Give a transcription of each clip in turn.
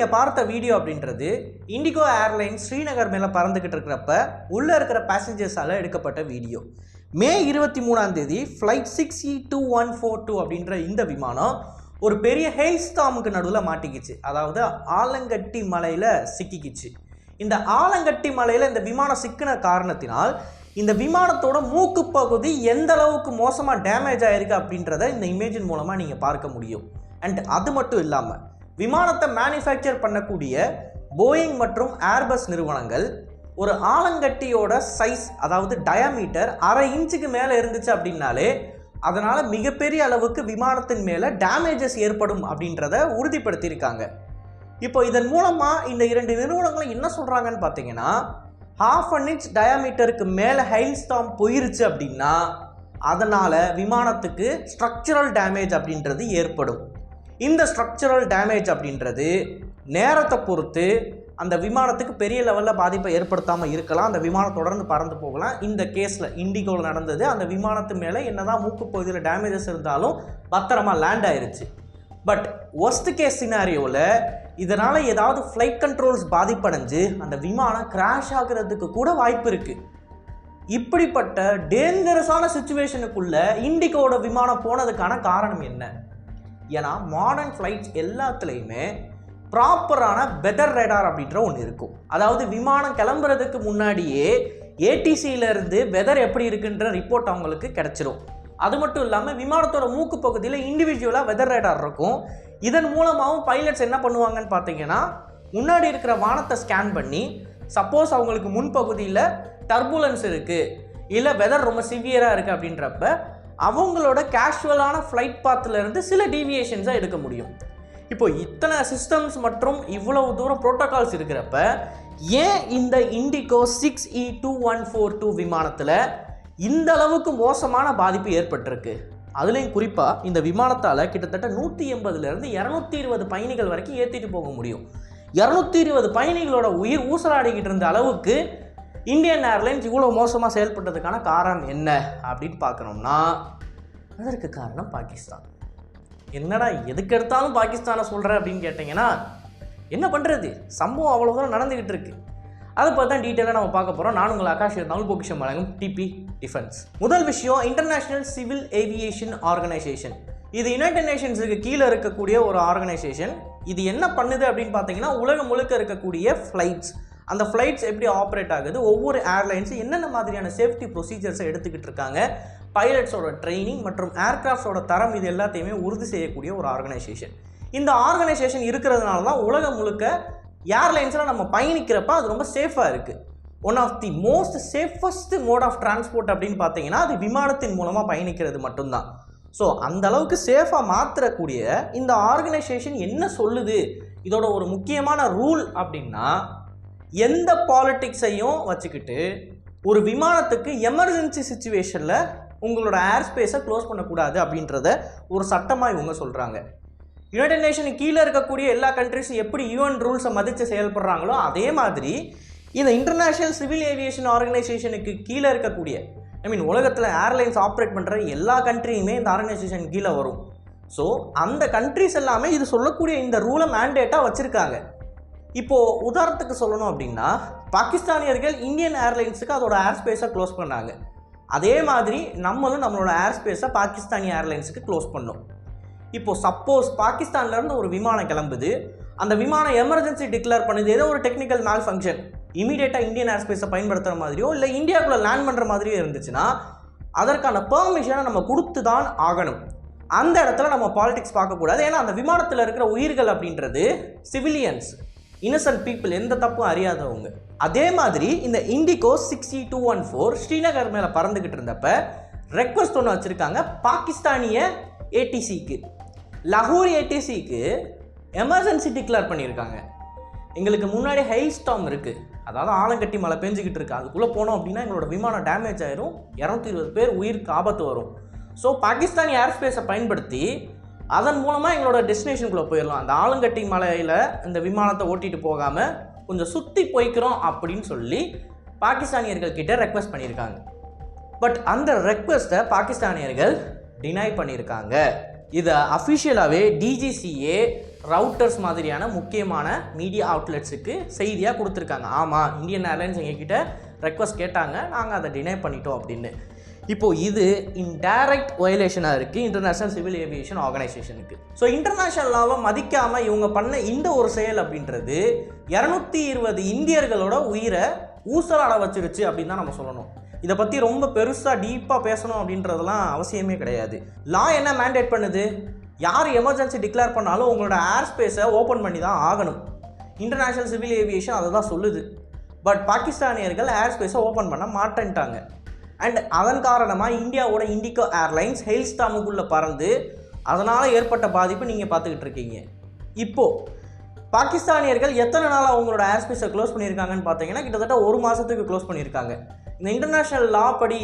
நீங்கள் பார்த்த வீடியோ அப்படின்றது இண்டிகோ ஏர்லைன்ஸ் ஸ்ரீநகர் மேலே பறந்துக்கிட்டு இருக்கிறப்ப உள்ளே இருக்கிற பேசஞ்சர்ஸால் எடுக்கப்பட்ட வீடியோ. மே இருபத்தி மூணாம் தேதி flight six E two one four two அப்படின்ற இந்த விமானம் ஒரு பெரிய ஹெய்ஸ்டாமுக்கு நடுவில் மாட்டிக்கிச்சு. அதாவது ஆலங்கட்டி மலையில் சிக்கிக்கிச்சு. இந்த ஆலங்கட்டி மலையில் இந்த விமானம் சிக்கின காரணத்தினால் இந்த விமானத்தோட மூக்கு பகுதி எந்த அளவுக்கு மோசமாக டேமேஜ் ஆயிருக்கு அப்படின்றத இந்த இமேஜின் மூலமாக நீங்கள் பார்க்க முடியும். அண்ட் அது மட்டும் இல்லாமல் விமானத்தை மேனுஃபேக்சர் பண்ணக்கூடிய போயிங் மற்றும் ஏர்பஸ் நிறுவனங்கள் ஒரு ஆலங்கட்டியோட சைஸ் அதாவது டயாமீட்டர் அரை இன்ச்சுக்கு மேலே இருந்துச்சு அப்படின்னாலே அதனால் மிகப்பெரிய அளவுக்கு விமானத்தின் மேலே டேமேஜஸ் ஏற்படும் அப்படின்றத உறுதிப்படுத்தியிருக்காங்க. இப்போ இதன் மூலமாக இந்த இரண்டு நிறுவனங்களும் என்ன சொல்கிறாங்கன்னு பார்த்தீங்கன்னா ஹாஃப் அன் இன்ச் டயாமீட்டருக்கு மேலே ஹைல் ஸ்டாம் போயிருச்சு அப்படின்னா அதனால் விமானத்துக்கு ஸ்ட்ரக்சரல் டேமேஜ் அப்படின்றது ஏற்படும். இந்த ஸ்ட்ரக்சரல் டேமேஜ் அப்படின்றது நேரத்தை பொறுத்து அந்த விமானத்துக்கு பெரிய லெவலில் பாதிப்பை ஏற்படுத்தாமல் இருக்கலாம். அந்த விமானம் தொடர்ந்து பறந்து போகலாம். இந்த கேஸில் இண்டிகோவில் நடந்தது. அந்த விமானத்து மேலே என்னதான் மூக்கு பகுதியில் டேமேஜஸ் இருந்தாலும் பத்திரமா லேண்ட் ஆயிருச்சு. பட் ஒஸ்ட் கேஸ் சினாரியோவில் இதனால் ஏதாவது ஃப்ளைட் கண்ட்ரோல்ஸ் பாதிப்படைஞ்சு அந்த விமானம் கிராஷ் ஆகிறதுக்கு கூட வாய்ப்பு இருக்குது இப்படிப்பட்ட டேஞ்சரஸான சுச்சுவேஷனுக்குள்ளே இண்டிகோட விமானம் போனதுக்கான காரணம் என்ன? ஏன்னா மாடர்ன் ஃப்ளைட்ஸ் எல்லாத்துலேயுமே ப்ராப்பரான வெதர் ரேடார் அப்படின்ற ஒன்று இருக்கும். அதாவது விமானம் கிளம்புறதுக்கு முன்னாடியே ஏடிசியிலேருந்து வெதர் எப்படி இருக்குன்ற ரிப்போர்ட் அவங்களுக்கு கிடச்சிரும். அது மட்டும் இல்லாமல் விமானத்தோட மூக்கு பகுதியில் இண்டிவிஜுவலாக வெதர் ரேடார் இருக்கும். இதன் மூலமாகவும் பைலட்ஸ் என்ன பண்ணுவாங்கன்னு பார்த்தீங்கன்னா முன்னாடி இருக்கிற வானத்தை ஸ்கேன் பண்ணி சப்போஸ் அவங்களுக்கு முன்பகுதியில் டர்புலன்ஸ் இருக்குது இல்லை வெதர் ரொம்ப சிவியராக இருக்குது அப்படின்றப்ப அவங்களோட கேஷுவலான ஃப்ளைட் பாத்துலேருந்து சில டீவியேஷன்ஸாக எடுக்க முடியும். இப்போ இத்தனை சிஸ்டம்ஸ் மற்றும் இவ்வளவு தூரம் ப்ரோட்டோகால்ஸ் இருக்கிறப்ப ஏன் இந்த IndiGo six E two one four two விமானத்தில் இந்த அளவுக்கு மோசமான பாதிப்பு ஏற்பட்டிருக்கு? அதுலேயும் குறிப்பாக இந்த விமானத்தால் கிட்டத்தட்ட நூற்றி எண்பதுலேருந்து இரநூத்தி இருபது பயணிகள் வரைக்கும் ஏற்றிட்டு போக முடியும். இரநூத்தி இருபது பயணிகளோட உயிர் ஊசலாடிக்கிட்டு இருந்த அளவுக்கு இந்தியன் ஏர்லைன்ஸ் இவ்வளோ மோசமாக செயல்பட்டதுக்கான காரணம் என்ன அப்படின்னு பார்க்கணும்னா அதற்கு காரணம் பாகிஸ்தான். என்னடா எதுக்கு எடுத்தாலும் பாகிஸ்தானை சொல்கிற அப்படின்னு கேட்டிங்கன்னா என்ன பண்ணுறது சம்பவம் அவ்வளோ தூரம் நடந்துக்கிட்டு இருக்கு. அதை பார்த்தா தான் டீட்டெயிலாக நம்ம பார்க்க போகிறோம் நான் உங்கள் ஆகாஷ் இருந்தாலும் பொக்கிஷம் வழங்கும் டிபி டிஃபென்ஸ் முதல் விஷயம் இன்டர்நேஷ்னல் சிவில் ஏவியேஷன் ஆர்கனைசேஷன் இது யுனைடெட் நேஷன்ஸுக்கு கீழே இருக்கக்கூடிய ஒரு ஆர்கனைசேஷன் இது என்ன பண்ணுது அப்படின்னு பார்த்தீங்கன்னா உலகம் முழுக்க இருக்கக்கூடிய ஃப்ளைட்ஸ் அந்த ஃப்ளைட்ஸ் எப்படி ஆப்ரேட் ஆகுது? ஒவ்வொரு ஏர்லைன்ஸும் என்னென்ன மாதிரியான சேஃப்டி ப்ரொசீஜர்ஸை எடுத்துக்கிட்டு இருக்காங்க? பைலட்ஸோட ட்ரைனிங் மற்றும் ஏர்கிராஃப்டோட தரம் இது எல்லாத்தையுமே உறுதி செய்யக்கூடிய ஒரு ஆர்கனைசேஷன் இந்த ஆர்கனைசேஷன் இருக்கிறதுனால தான் உலகம் முழுக்க ஏர்லைன்ஸில் நம்ம பயணிக்கிறப்ப அது ரொம்ப சேஃபாக இருக்குது one of the most safest mode of transport அப்படின்னு பார்த்தீங்கன்னா அது விமானத்தின் மூலமாக பயணிக்கிறது மட்டும்தான். ஸோ அந்த அளவுக்கு சேஃபாக மாற்றக்கூடிய இந்த ஆர்கனைசேஷன் என்ன சொல்லுது? இதோட ஒரு முக்கியமான ரூல் அப்படின்னா எந்த பாலிட்டிக்ஸையும் வச்சுக்கிட்டு ஒரு விமானத்துக்கு எமர்ஜென்சி சுச்சுவேஷனில் உங்களோட ஏர் ஸ்பேஸை க்ளோஸ் பண்ணக்கூடாது அப்படின்றத ஒரு சட்டமாக இவங்க சொல்கிறாங்க யுனைடெட் நேஷனுக்கு கீழே இருக்கக்கூடிய எல்லா கண்ட்ரிஸும் எப்படி யூஎன் ரூல்ஸை மதித்து செயல்படுறாங்களோ அதே மாதிரி இந்த இன்டர்நேஷ்னல் சிவில் ஏவியேஷன் ஆர்கனைசேஷனுக்கு கீழே இருக்கக்கூடிய ஐ மீன் உலகத்தில் ஏர்லைன்ஸ் ஆப்ரேட் பண்ணுற எல்லா கண்ட்ரியுமே இந்த ஆர்கனைசேஷன் கீழே வரும். ஸோ அந்த கண்ட்ரிஸ் எல்லாமே இது சொல்லக்கூடிய இந்த ரூலை மேண்டேட்டாக வச்சுருக்காங்க. இப்போது உதாரணத்துக்கு சொல்லணும் அப்படின்னா பாகிஸ்தானியர்கள் இந்தியன் ஏர்லைன்ஸுக்கு அதோட ஏர் ஸ்பேஸை க்ளோஸ் பண்ணாங்க. அதே மாதிரி நம்மளும் நம்மளோட ஏர் ஸ்பேஸை பாகிஸ்தானி ஏர்லைன்ஸுக்கு க்ளோஸ் பண்ணோம் இப்போது சப்போஸ் பாகிஸ்தான்லேருந்து ஒரு விமானம் கிளம்புது. அந்த விமானம் எமர்ஜென்சி டிக்ளேர் பண்ணுது. ஏதோ ஒரு டெக்னிக்கல் மேல் ஃபங்க்ஷன் இமீடியட்டாக இந்தியன் ஏர் ஸ்பேஸை பயன்படுத்துகிற மாதிரியோ இல்லை இந்தியாவுக்குள்ளே லேண்ட் பண்ணுற மாதிரியோ இருந்துச்சுன்னா அதற்கான பெர்மிஷனை நம்ம கொடுத்து தான் ஆகணும். அந்த இடத்துல நம்ம பாலிடிக்ஸ் பார்க்கக்கூடாது. ஏன்னா அந்த விமானத்தில் இருக்கிற உயிர்கள் அப்படின்றது சிவிலியன்ஸ் இன்னசென்ட் பீப்புள் எந்த தப்பும் அறியாதவங்க. அதே மாதிரி இந்த IndiGo sixty two one four Srinagar மேலே பறந்துக்கிட்டு இருந்தப்ப ரெக்வஸ்ட் ஒன்று வச்சுருக்காங்க. பாகிஸ்தானிய ஏடிசிக்கு லஹூர் ஏடிசிக்கு எமர்ஜென்சி டிக்ளேர் பண்ணியிருக்காங்க. எங்களுக்கு முன்னாடி ஹை ஸ்டாம் இருக்குது அதாவது ஆலங்கட்டி மழை பெஞ்சிக்கிட்டு இருக்கு. அதுக்குள்ளே போனோம் அப்படின்னா எங்களோட விமானம் டேமேஜ் ஆயிரும். இரநூத்தி இருபது பேர் உயிருக்கு ஆபத்து வரும். ஸோ பாகிஸ்தானி ஏர் ஸ்பேஸை பயன்படுத்தி அதன் மூலமாக எங்களோட டெஸ்டினேஷனுக்குள்ளே போயிடலாம் அந்த ஆலங்கட்டி மலையில் இந்த விமானத்தை ஓட்டிட்டு போகாமல் கொஞ்சம் சுற்றி போய்க்கிறோம் அப்படின்னு சொல்லி பாகிஸ்தானியர்கள் கிட்ட ரெக்வஸ்ட் பண்ணியிருக்காங்க பட் அந்த ரெக்வஸ்ட்டை பாகிஸ்தானியர்கள் டினை பண்ணியிருக்காங்க இதை அஃபிஷியலாகவே டிஜிசிஏ ரவுட்டர்ஸ் மாதிரியான முக்கியமான மீடியா அவுட்லெட்ஸுக்கு செய்தியாக கொடுத்துருக்காங்க. ஆமாம் இந்தியன் ஏர்லைன்ஸ் எங்ககிட்ட ரெக்வஸ்ட் கேட்டாங்க. நாங்கள் அதை டினை பண்ணிட்டோம் அப்படின்னு. இப்போது இது இன்டைரக்ட் வயலேஷனாக இருக்குது இன்டர்நேஷ்னல் சிவில் ஏவியேஷன் ஆர்கனைசேஷனுக்கு ஸோ இன்டர்நேஷ்னல் லாவை மதிக்காமல் இவங்க பண்ண இந்த ஒரு செயல் அப்படின்றது இரநூத்தி இருபது இந்தியர்களோட உயிரை ஊசலாட வச்சிருச்சு அப்படின்னு தான் நம்ம சொல்லணும். இதை பற்றி ரொம்ப பெருசாக டீப்பாக பேசணும் அப்படின்றதெல்லாம் அவசியமே கிடையாது. லா என்ன மேண்டேட் பண்ணுது? யார் எமர்ஜென்சி டிக்ளேர் பண்ணாலும் உங்களோட ஏர் ஸ்பேஸை ஓப்பன் பண்ணி தான் ஆகணும். இன்டர்நேஷ்னல் சிவில் ஏவியேஷன் அதை தான் சொல்லுது. பட் பாகிஸ்தானியர்கள் ஏர் ஸ்பேஸை ஓப்பன் பண்ண மாட்டேன்ட்டாங்க. அண்ட் அதன் காரணமாக இந்தியாவோட இண்டிகோ ஏர்லைன்ஸ் ஹெல்ஸ்டாமுக்குள்ளே பறந்து அதனால் ஏற்பட்ட பாதிப்பு நீங்கள் பார்த்துக்கிட்டு இருக்கீங்க. இப்போது பாகிஸ்தானியர்கள் எத்தனை நாள் அவங்களோட ஏர் ஸ்பேஸை க்ளோஸ் பண்ணியிருக்காங்கன்னு பார்த்தீங்கன்னா கிட்டத்தட்ட ஒரு மாதத்துக்கு க்ளோஸ் பண்ணியிருக்காங்க. இந்த இன்டர்நேஷ்னல் லா படி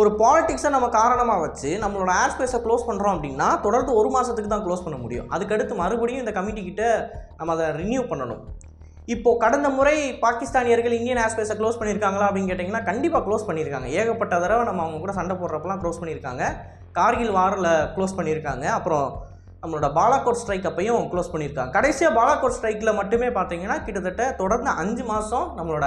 ஒரு பாலிட்டிக்ஸை நம்ம காரணமாக வச்சு நம்மளோட ஏர் ஸ்பேஸை க்ளோஸ் பண்ணுறோம் அப்படின்னா தொடர்ந்து ஒரு மாதத்துக்கு தான் க்ளோஸ் பண்ண முடியும். அதுக்கடுத்து மறுபடியும் இந்த கமிட்டிக்கிட்ட நம்ம அதை ரினியூ பண்ணணும். இப்போது கடந்த முறை பாகிஸ்தானியர்கள் இந்தியன் ஏர்ஸ்பேஸை க்ளோஸ் பண்ணியிருக்காங்களா அப்படின்னு கேட்டிங்கன்னா கண்டிப்பாக க்ளோஸ் பண்ணியிருக்காங்க. ஏகப்பட்ட தடவை நம்ம அவங்க கூட சண்டை போடுறப்பெல்லாம் க்ளோஸ் பண்ணியிருக்காங்க. கார்கில் வாரில் க்ளோஸ் பண்ணியிருக்காங்க. அப்புறம் நம்மளோட பாலாகோட் ஸ்ட்ரைக் அப்பையும் க்ளோஸ் பண்ணியிருக்காங்க. கடைசியாக பாலாகோட் ஸ்ட்ரைக்கில் மட்டுமே பார்த்தீங்கன்னா கிட்டத்தட்ட தொடர்ந்து அஞ்சு மாதம் நம்மளோட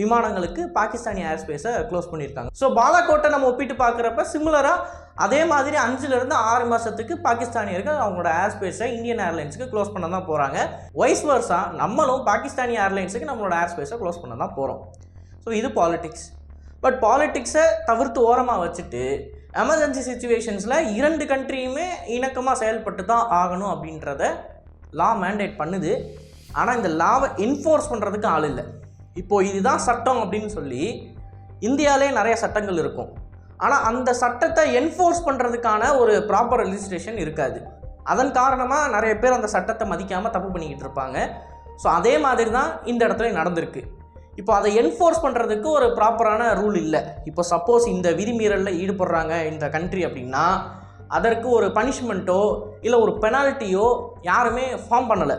விமானங்களுக்கு பாகிஸ்தானி ஏர் ஸ்பேஸை க்ளோஸ் பண்ணியிருக்காங்க. ஸோ பாலாகோட்டை நம்ம ஒப்பிட்டு பார்க்குறப்ப சிமிலராக அதே மாதிரி அஞ்சுலேருந்து ஆறு மாதத்துக்கு பாகிஸ்தானியர்கள் அவங்களோட ஏர் ஸ்பேஸை இந்தியன் ஏர்லைன்ஸுக்கு க்ளோஸ் பண்ண தான் போகிறாங்க வைஸ் வர்ஸா நம்மளும் பாகிஸ்தானி ஏர்லைன்ஸுக்கு நம்மளோட ஏர் ஸ்பேஸை க்ளோஸ் பண்ண தான் போகிறோம் ஸோ இது பாலிட்டிக்ஸ் பட் பாலிட்டிக்ஸை தவிர்த்து ஓரமாக வச்சுட்டு எமர்ஜென்சி சுச்சுவேஷன்ஸில் இரண்டு கண்ட்ரியுமே இணக்கமாக செயல்பட்டு தான் ஆகணும் அப்படின்றத லா மேண்டேட் பண்ணுது. ஆனால் இந்த லாவை என்ஃபோர்ஸ் பண்ணுறதுக்கு ஆள் இல்லை. இப்போது இதுதான் சட்டம் அப்படின்னு சொல்லி இந்தியாவிலே நிறைய சட்டங்கள் இருக்கும். ஆனால் அந்த சட்டத்தை என்ஃபோர்ஸ் பண்ணுறதுக்கான ஒரு ப்ராப்பர் ரெஜிஸ்ட்ரேஷன் இருக்காது. அதன் காரணமாக நிறைய பேர் அந்த சட்டத்தை மதிக்காமல் தப்பு பண்ணிக்கிட்டு இருப்பாங்க. ஸோ அதே மாதிரி தான் இந்த இடத்துல நடந்திருக்கு. இப்போ அதை என்ஃபோர்ஸ் பண்ணுறதுக்கு ஒரு ப்ராப்பரான ரூல் இல்லை. இப்போ சப்போஸ் இந்த விதிமீறலில் ஈடுபடுறாங்க இந்த கண்ட்ரி அப்படின்னா அதற்கு ஒரு பனிஷ்மெண்ட்டோ இல்லை ஒரு பெனால்ட்டியோ யாருமே ஃபார்ம் பண்ணலை.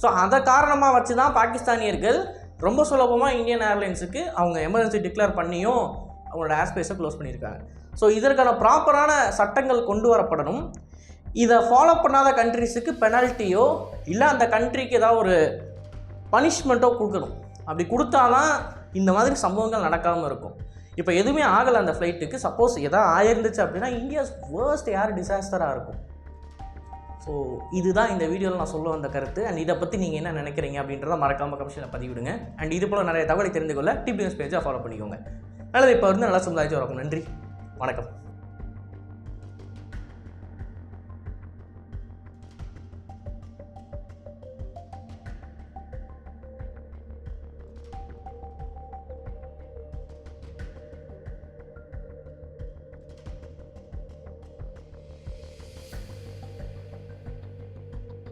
ஸோ அதை காரணமாக வச்சு தான் பாகிஸ்தானியர்கள் ரொம்ப சுலபமாக இந்தியன் ஏர்லைன்ஸுக்கு அவங்க எமர்ஜென்சி டிக்ளேர் பண்ணியும் அவங்களோட ஏர்ஸ்பேஸை க்ளோஸ் பண்ணியிருக்காங்க. ஸோ இதற்கான ப்ராப்பரான சட்டங்கள் கொண்டு வரப்படணும். இதை ஃபாலோ பண்ணாத கண்ட்ரிஸுக்கு பெனால்ட்டியோ இல்லை அந்த கண்ட்ரிக்கு ஏதாவது ஒரு பனிஷ்மெண்ட்டோ கொடுக்கணும். அப்படி கொடுத்தா தான் இந்த மாதிரி சம்பவங்கள் நடக்காமல் இருக்கும். இப்போ எதுவுமே ஆகலை அந்த ஃப்ளைட்டுக்கு சப்போஸ் எதாவது ஆயிருந்துச்சு அப்படின்னா இந்தியாஸ் வேர்ஸ்ட் ஏர் டிசாஸ்டராக இருக்கும். ஸோ இதுதான் இந்த வீடியோவில் நான் சொல்ல வந்த கருத்து. அண்ட் இதை பற்றி நீங்கள் என்ன நினைக்கிறீங்க அப்படின்றத மறக்காமல் கமிஷனில் பதிவிடுங்க. அண்ட் இது போல் நிறைய தகவலை தெரிந்து கொள்ள டிபி நியூஸ் பேஜை ஃபாலோ பண்ணிக்கோங்க. நல்லது இப்போ வந்து நல்லா சமுதாயத்தை வரக்கும் நன்றி. வணக்கம்.